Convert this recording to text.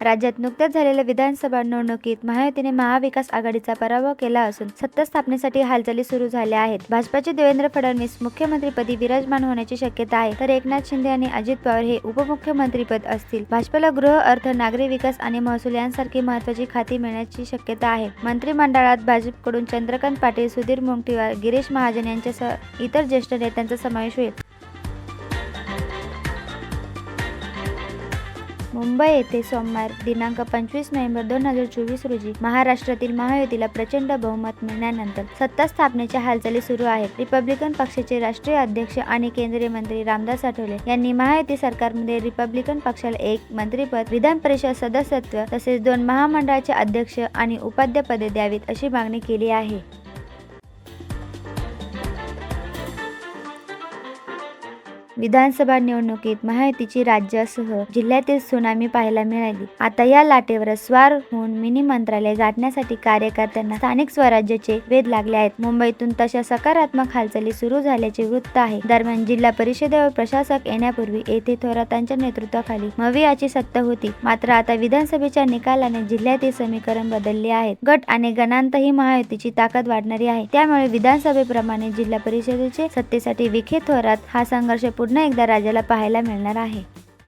राज्यात नुकत्याच झालेल्या विधानसभा निवडणुकीत महायुतीने महाविकास आघाडीचा पराभव केला असून सत्ता स्थापनेसाठी हालचाली सुरू झाल्या आहेत. भाजपाचे देवेंद्र फडणवीस मुख्यमंत्रीपदी विराजमान होण्याची शक्यता आहे. तर एकनाथ शिंदे आणि अजित पवार हे उपमुख्यमंत्रीपद असतील. भाजपला गृह अर्थ नागरी विकास आणि महसूल यांसारखी महत्वाची खाती मिळण्याची शक्यता आहे. मंत्रिमंडळात भाजपकडून चंद्रकांत पाटील सुधीर मुनगंटीवार गिरीश महाजन यांच्यासह इतर ज्येष्ठ नेत्यांचा समावेश होईल. मुंबई येथे सोमवार दिनांक पंचवीस नोव्हेंबर दोन हजार चोवीस रोजी महाराष्ट्रातील महायुतीला प्रचंड बहुमत मिळण्यानंतर सत्ता स्थापनेच्या हालचाली सुरू आहेत. रिपब्लिकन पक्षाचे राष्ट्रीय अध्यक्ष आणि केंद्रीय मंत्री रामदास आठवले यांनी महायुती सरकारमध्ये रिपब्लिकन पक्षाला एक मंत्रीपद विधान परिषद सदस्यत्व तसेच दोन महामंडळाचे अध्यक्ष आणि उपाध्यपदे द्यावीत अशी मागणी केली आहे. विधानसभा निवडणुकीत महायुतीची राज्यासह जिल्ह्यातील सुनामी पाहायला मिळाली. आता या लाटेवर स्वार होऊन मिनी मंत्रालय गाठण्यासाठी कार्यकर्त्यांना स्थानिक स्वराज्याचे वेध लागले आहेत. मुंबईतून तशा सकारात्मक हालचाली सुरू झाल्याचे वृत्त आहे. दरम्यान जिल्हा परिषदेवर प्रशासक येण्यापूर्वी येथे थोरातांच्या नेतृत्वाखाली मवियाची सत्ता होती. मात्र आता विधानसभेच्या निकालाने जिल्ह्यातील समीकरण बदलले आहेत. गट आणि गणांत ही महायुतीची ताकद वाढणारी आहे. त्यामुळे विधानसभेप्रमाणे जिल्हा परिषदेचे सत्तेसाठी विखे थोरात हा संघर्ष पुन्हा एकदा राजाला पाहायला मिळणार आहे.